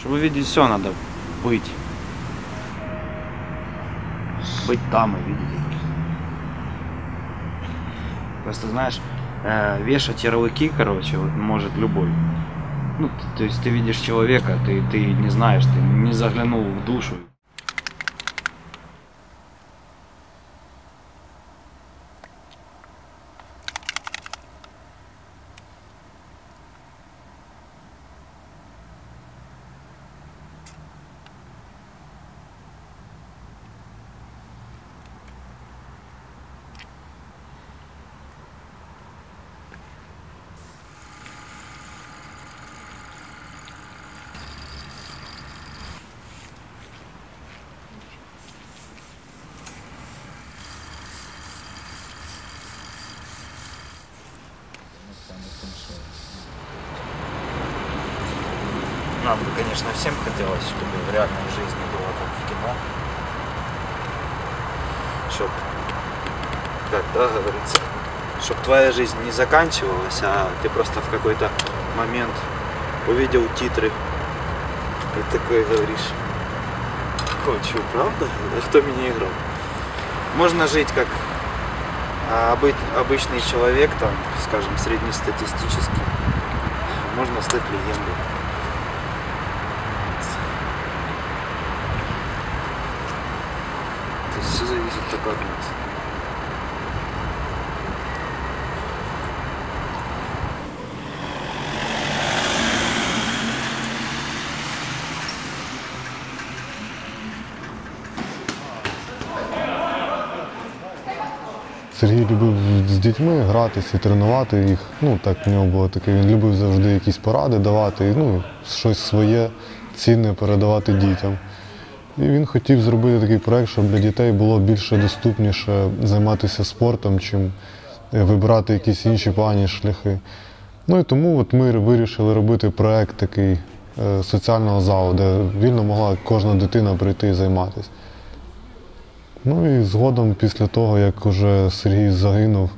Чтобы увидеть все, надо быть. Быть там и видеть. Просто знаешь, э, вешать ярлыки, короче, вот может любой. Ну, то есть ты видишь человека, ты, ты не знаешь, ты не заглянул в душу. Нам бы, конечно, всем хотелось, чтобы в реальной жизни было как в кино. Чтоб, как да, говорится, чтоб твоя жизнь не заканчивалась, а ты просто в какой-то момент увидел титры и такой говоришь, хочу, правда? А кто меня играл? Можно жить как а, обы- обычный человек, там, скажем, среднестатистический. Можно стать легендой. Зависит только от нас. Сергій любив з дітьми гратися тренувати їх. Ну, так в нього було таке. Він любив завжди якісь поради давати, ну, щось своє цінне передавати дітям. І він хотів зробити такий проект, щоб для дітей було більше доступніше займатися спортом, чим е, вибирати якісь інші погані шляхи. Ну і тому от ми вирішили робити проект такий е, соціального залу, де вільно могла кожна дитина прийти і займатися. Ну і згодом, після того, як уже Сергій загинув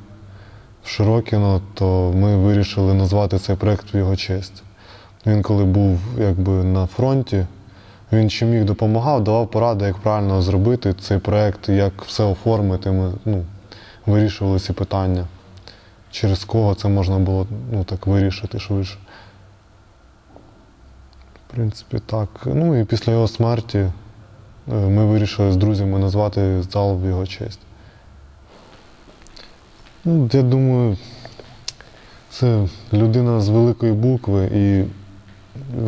в Широкіно, то ми вирішили назвати цей проект в його честь. Він коли був якби на фронті, він чим міг допомагав, давав поради, як правильно зробити цей проект, як все оформити. Ми ну, вирішували ці питання. Через кого це можна було ну, так вирішити швидше. В принципі, так. Ну і після його смерті е, ми вирішили з друзями назвати зал в його честь. Ну, я думаю, це людина з великої букви, і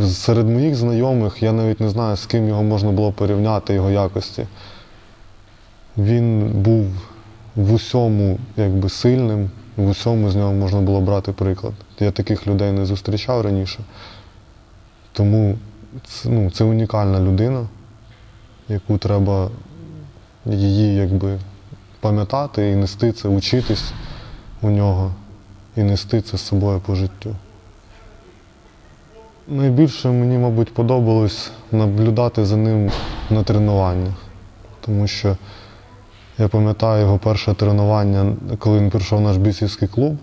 серед моїх знайомих я навіть не знаю, з ким його можна було порівняти, його якості. Він був в усьому якби сильним, в усьому з нього можна було брати приклад. Я таких людей не зустрічав раніше. Тому це, ну, це унікальна людина, яку треба її якби пам'ятати і нести це, учитись у нього і нести це з собою по життю. Найбільше мені, мабуть, подобалось наблюдати за ним на тренуваннях, тому що я пам'ятаю його перше тренування, коли він прийшов в наш бійцівський клуб.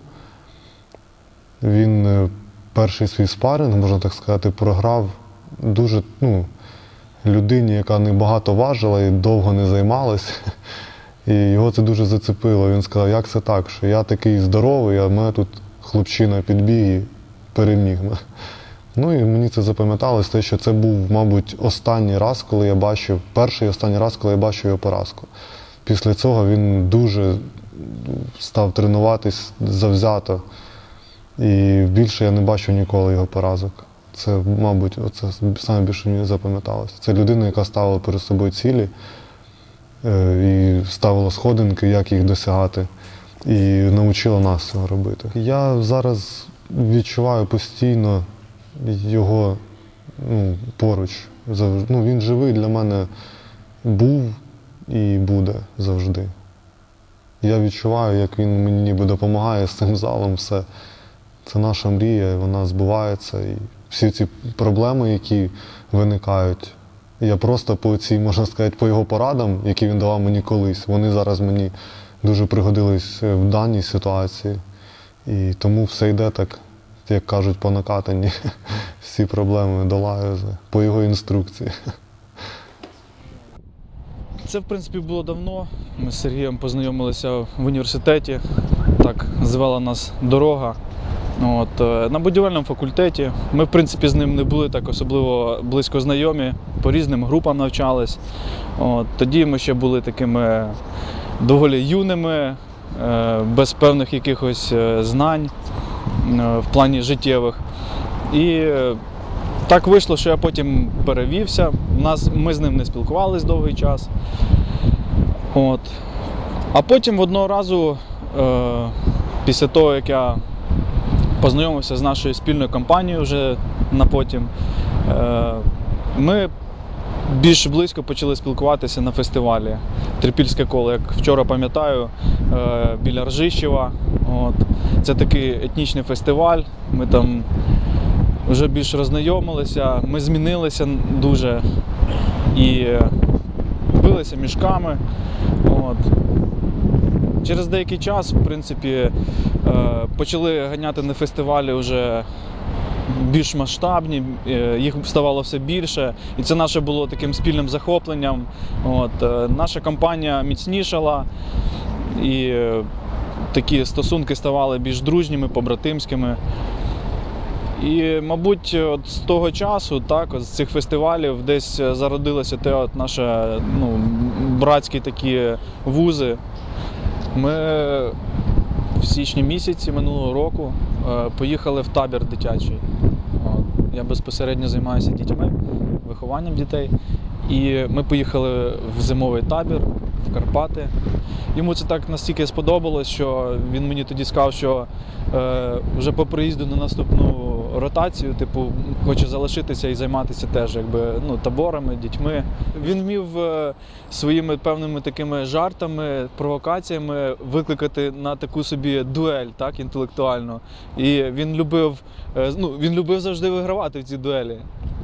Він е, перший свій спаринг, можна так сказати, програв дуже ну, людині, яка не багато важила і довго не займалась. І його це дуже зацепило. Він сказав, як це так, що я такий здоровий, а мене тут хлопчина підбіг і переміг. Мене». Ну і мені це запам'яталось, те, що це був, мабуть, останній раз, коли я бачив, перший останній раз, коли я бачив його поразку. Після цього він дуже став тренуватись завзято. І більше я не бачив ніколи його поразок. Це, мабуть, саме більше мені запам'яталося. Це людина, яка ставила перед собою цілі е, і ставила сходинки, як їх досягати, і навчила нас цього робити. Я зараз відчуваю постійно його ну, поруч. Ну, він живий для мене був і буде завжди. Я відчуваю, як він мені ніби допомагає з цим залом. Все. Це наша мрія, вона збувається. І всі ці проблеми, які виникають, я просто по цій, можна сказати, по його порадам, які він давав мені колись, вони зараз мені дуже пригодились в даній ситуації. І тому все йде так як кажуть, по накатанні всі проблеми долаю по його інструкції. Це, в принципі, було давно. Ми з Сергієм познайомилися в університеті. Так звела нас дорога. От, е, на будівельному факультеті. Ми, в принципі, з ним не були так особливо близько знайомі, по різним групам навчались. От, тоді ми ще були такими доволі юними, е, без певних якихось е, знань в плані життєвих. І е, так вийшло, що я потім перевівся. Нас, ми з ним не спілкувались довгий час. От. А потім одного разу, е, після того, як я познайомився з нашою спільною компанією вже на потім, е, ми більш близько почали спілкуватися на фестивалі Трипільське коло, як вчора пам'ятаю, е, біля Ржищева. От. Це такий етнічний фестиваль. Ми там вже більш роззнайомилися, ми змінилися дуже і билися мішками. От. Через деякий час, в принципі, е, почали ганяти на фестивалі вже більш масштабні, е, їх ставало все більше. І це наше було таким спільним захопленням. От. е, Наша компанія міцнішала і е, такі стосунки ставали більш дружніми, побратимськими. І, мабуть, от з того часу, так, от з цих фестивалів десь зародилося те от наше ну, братські такі вузи. Ми в січні місяці минулого року поїхали в табір дитячий. Я безпосередньо займаюся дітьми, вихованням дітей. І ми поїхали в зимовий табір в Карпати. Йому це так настільки сподобалось, що він мені тоді сказав, що е, вже по приїзду на наступну ротацію, типу, хоче залишитися і займатися теж якби, ну, таборами, дітьми. Він вмів е, своїми певними такими жартами, провокаціями викликати на таку собі дуель, так, інтелектуальну. І він любив, е, ну, він любив завжди вигравати в ці дуелі.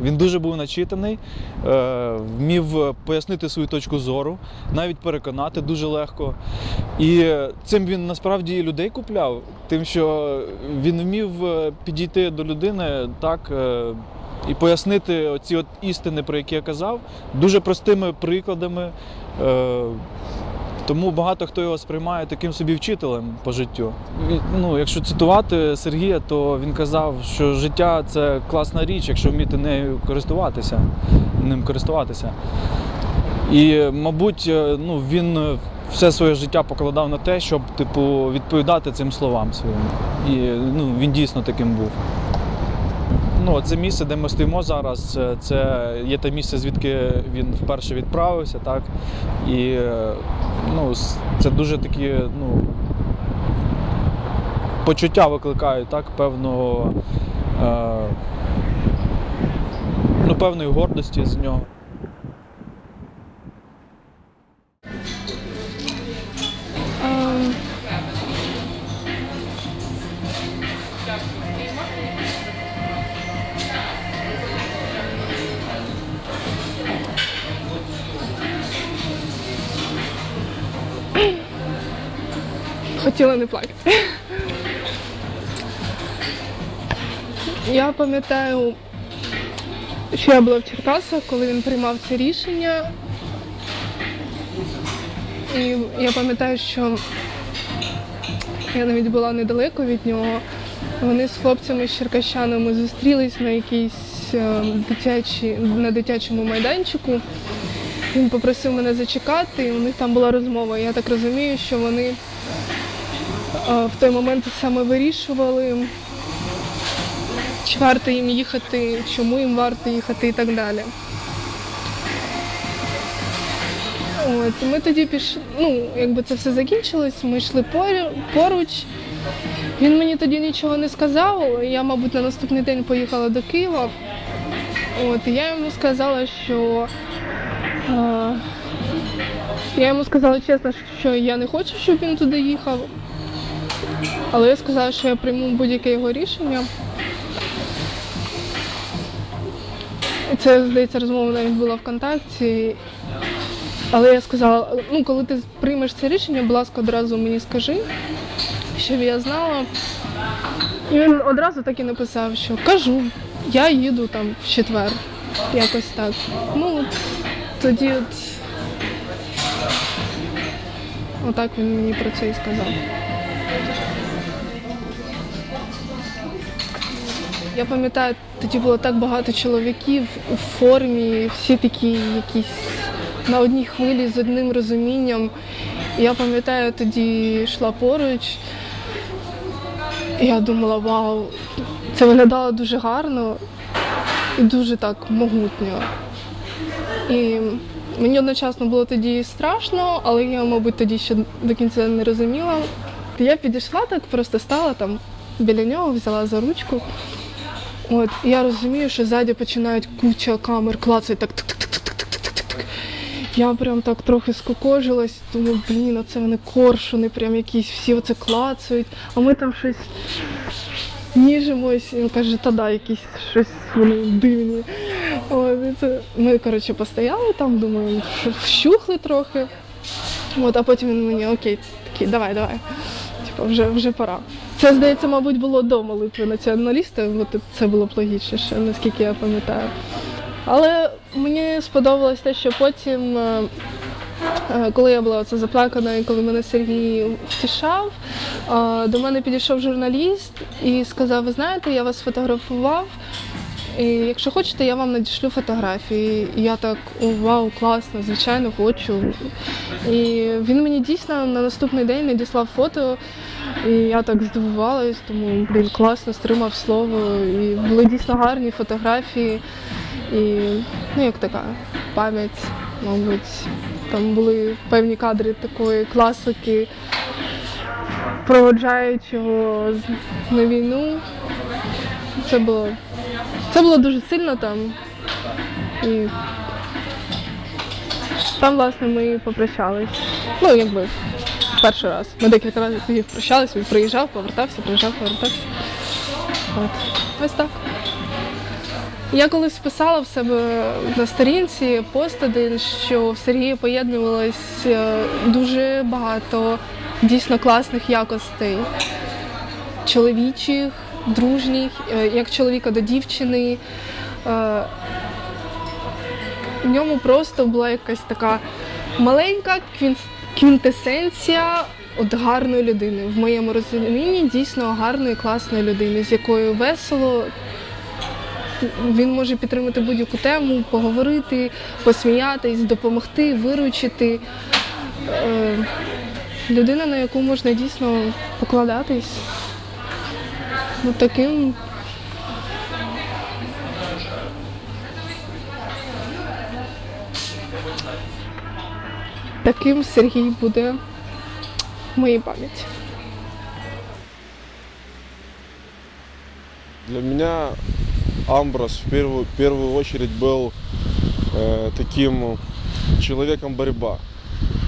Він дуже був начитаний, е, вмів пояснити свою точку зору, навіть переконати дуже легко. І цим він насправді людей купляв, тим, що він вмів е, підійти до людини так. е, І пояснити оці от істини, про які я казав, дуже простими прикладами. Е, Тому багато хто його сприймає таким собі вчителем по життю. Ну, якщо цитувати Сергія, то він казав, що життя це класна річ, якщо вміти нею користуватися, ним користуватися. І, мабуть, ну, він все своє життя покладав на те, щоб типу, відповідати цим словам своїм. І ну, він дійсно таким був. Ну, це місце, де ми стоїмо зараз, е, це є те місце, звідки він вперше відправився, так? І е, ну, це дуже такі ну, почуття викликають так, певного, е, ну, певної гордості з нього. Хотіла не плакати. Я пам'ятаю, що я була в Черкасах, коли він приймав це рішення. І я пам'ятаю, що я навіть була недалеко від нього. Вони з хлопцями з черкащанами зустрілись на якійсь е, дитячій, на дитячому майданчику. Він попросив мене зачекати, і у них там була розмова. Я так розумію, що вони в той момент саме вирішували, чи варто їм їхати, чому їм варто їхати і так далі. От, ми тоді пішли, ну, якби це все закінчилось, ми йшли поруч. Він мені тоді нічого не сказав. Я, мабуть, на наступний день поїхала до Києва. От, і я йому сказала, що е, я йому сказала чесно, що я не хочу, щоб він туди їхав. Але я сказала, що я прийму будь-яке його рішення. І це, здається, розмова навіть була ВКонтакті. Але я сказала, ну коли ти приймеш це рішення, будь ласка, одразу мені скажи, щоб я знала. І він одразу так і написав, що кажу, я їду там в четвер. Якось так. Ну, тоді от. Отак він мені про це і сказав. Я пам'ятаю, тоді було так багато чоловіків у формі, всі такі якісь на одній хвилі з одним розумінням. Я пам'ятаю, тоді йшла поруч. І я думала, вау, це виглядало дуже гарно і дуже так могутньо. І мені одночасно було тоді страшно, але я, мабуть, тоді ще до кінця не розуміла. Я підійшла так, просто стала там біля нього, взяла за ручку. От, я розумію, що ззаді починають куча камер клацати так. Я прям так трохи скукожилась, думаю, блін, оце вони коршуни, прям якісь всі оце клацають, а ми там щось ніжимось. І він каже, та да, якісь щось вони дивні. От, і це... Ми, коротше, постояли там, думаю, вщухли трохи. От, а потім він мені, окей, такий, давай, давай. Типа, вже, вже пора. Це, здається, мабуть, було до молитви націоналіста, бо це було б логічніше, наскільки я пам'ятаю. Але мені сподобалось те, що потім, е, е, коли я була оце заплакана, і коли мене Сергій втішав, е, до мене підійшов журналіст і сказав: ви знаєте, я вас фотографував. І якщо хочете, я вам надішлю фотографії. І я так, о, вау, класно, звичайно, хочу. І він мені дійсно на наступний день надіслав фото. І я так здивувалась, тому блін, класно стримав слово. І були дійсно гарні фотографії. І ну як така пам'ять, мабуть, там були певні кадри такої класики, проводжаючого на війну. Це було, це було дуже сильно там. І там, власне, ми попрощались. Ну, якби перший раз. Ми декілька разів тоді прощались, він приїжджав, повертався, приїжджав, повертався. От. Ось так. Я колись писала в себе на сторінці пост один, що в Сергії поєднувалось е, дуже багато дійсно класних якостей. Чоловічих, дружніх, е, як чоловіка до дівчини. Е, В ньому просто була якась така маленька квін- квінтесенція от гарної людини. В моєму розумінні дійсно гарної, класної людини, з якою весело, він може підтримати будь-яку тему, поговорити, посміятись, допомогти, виручити. Е, людина, на яку можна дійсно покладатись. Ну, таким. Таким Сергій буде в моїй пам'яті. Для меня Амброс в первую, в первую очередь был э, таким человеком борьба.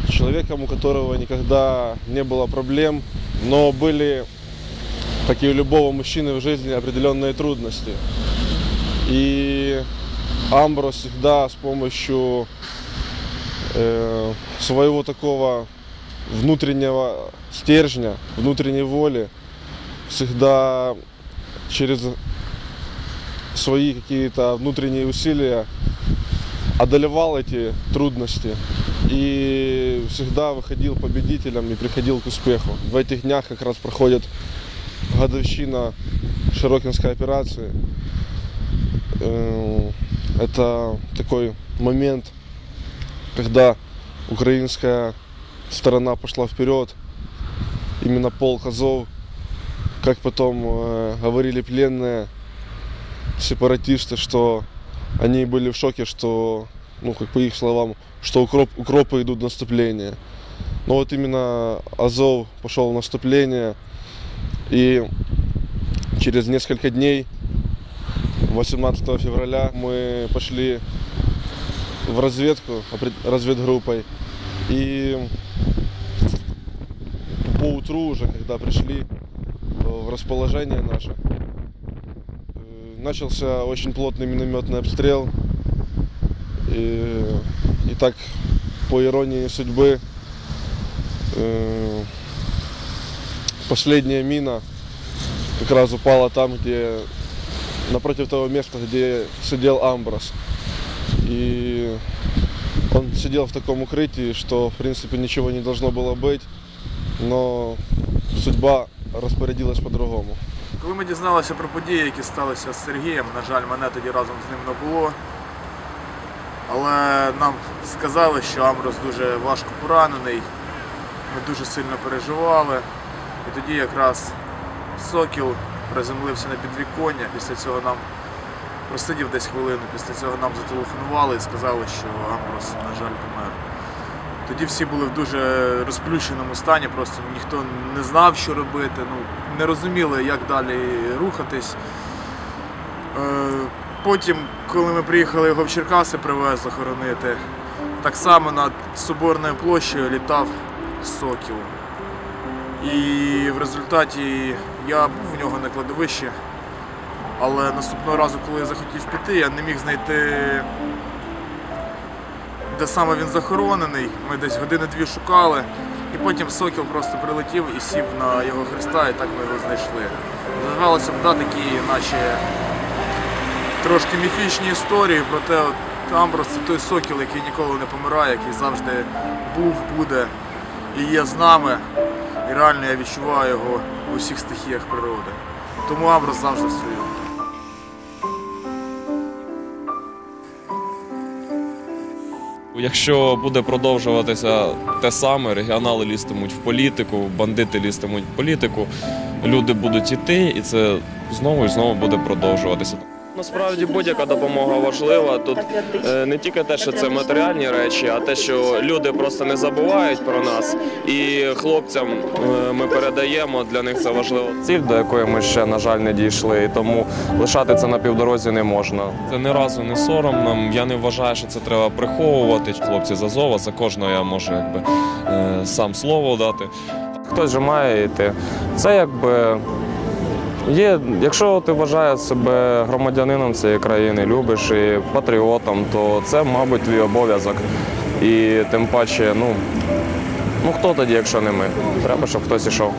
Человеком, у которого никогда не было проблем, но были, как и у любого мужчины в жизни, определенные трудности. И Амброс всегда с помощью э, своего такого внутреннего стержня, внутренней воли, всегда через свои какие-то внутренние усилия одолевал эти трудности и всегда выходил победителем и приходил к успеху. В этих днях как раз проходит годовщина Широкинской операции. Э, Это такой момент, когда украинская сторона пошла вперед, именно полк Азов как потом э, говорили пленные сепаратисты, что они были в шоке, что, ну, как по их словам, что укроп, укропы идут в наступление. Но вот именно Азов пошел в наступление, и через несколько дней, 18 февраля, мы пошли в разведку, опред- разведгруппой, и по утру уже, когда пришли, в расположение наше. Э, Начался очень плотный минометный обстрел. И, и так, по иронии судьбы, э, последняя мина как раз упала там, где напротив того места, где сидел Амброс. И он сидел в таком укрытии, что в принципе ничего не должно было быть, но судьба распорядилась по-другому. Коли ми дізналися про події, які сталися з Сергієм, на жаль, мене тоді разом з ним не було. Але нам сказали, що Амброс дуже важко поранений. Ми дуже сильно переживали. І тоді якраз Сокіл приземлився на підвіконня. Після цього нам просидів десь хвилину, після цього нам зателефонували і сказали, що Амброс, на жаль, помер. Тоді всі були в дуже розплющеному стані, просто ніхто не знав, що робити, ну, не розуміли, як далі рухатись. Е, Потім, коли ми приїхали його в Черкаси привезли хоронити, так само над Соборною площею літав сокіл. І в результаті я був у нього на кладовищі, але наступного разу, коли я захотів піти, я не міг знайти де саме він захоронений. Ми десь години-дві шукали, і потім сокіл просто прилетів і сів на його хреста, і так ми його знайшли. Здавалося б, да, такі, наче трошки міфічні історії, проте Амброс це той сокіл, який ніколи не помирає, який завжди був, буде і є з нами. І реально я відчуваю його у всіх стихіях природи. Тому Амброс завжди в своєму. Якщо буде продовжуватися те саме, регіонали лізтимуть в політику, бандити лістимуть в політику, люди будуть іти, і це знову і знову буде продовжуватися. Насправді будь-яка допомога важлива. Тут е, не тільки те, що це матеріальні речі, а те, що люди просто не забувають про нас. І хлопцям е, ми передаємо, для них це важливо. Ціль, до якої ми ще, на жаль, не дійшли, і тому лишати це на півдорозі не можна. Це ні разу не соромно. Я не вважаю, що це треба приховувати. Хлопці з Азова, за кожного я можу якби, е, сам слово дати. Хтось же має йти. Це якби. Є, якщо ти вважаєш себе громадянином цієї країни, любиш і патріотом, то це, мабуть, твій обов'язок. І тим паче, ну, ну хто тоді, якщо не ми? Треба, щоб хтось ішов.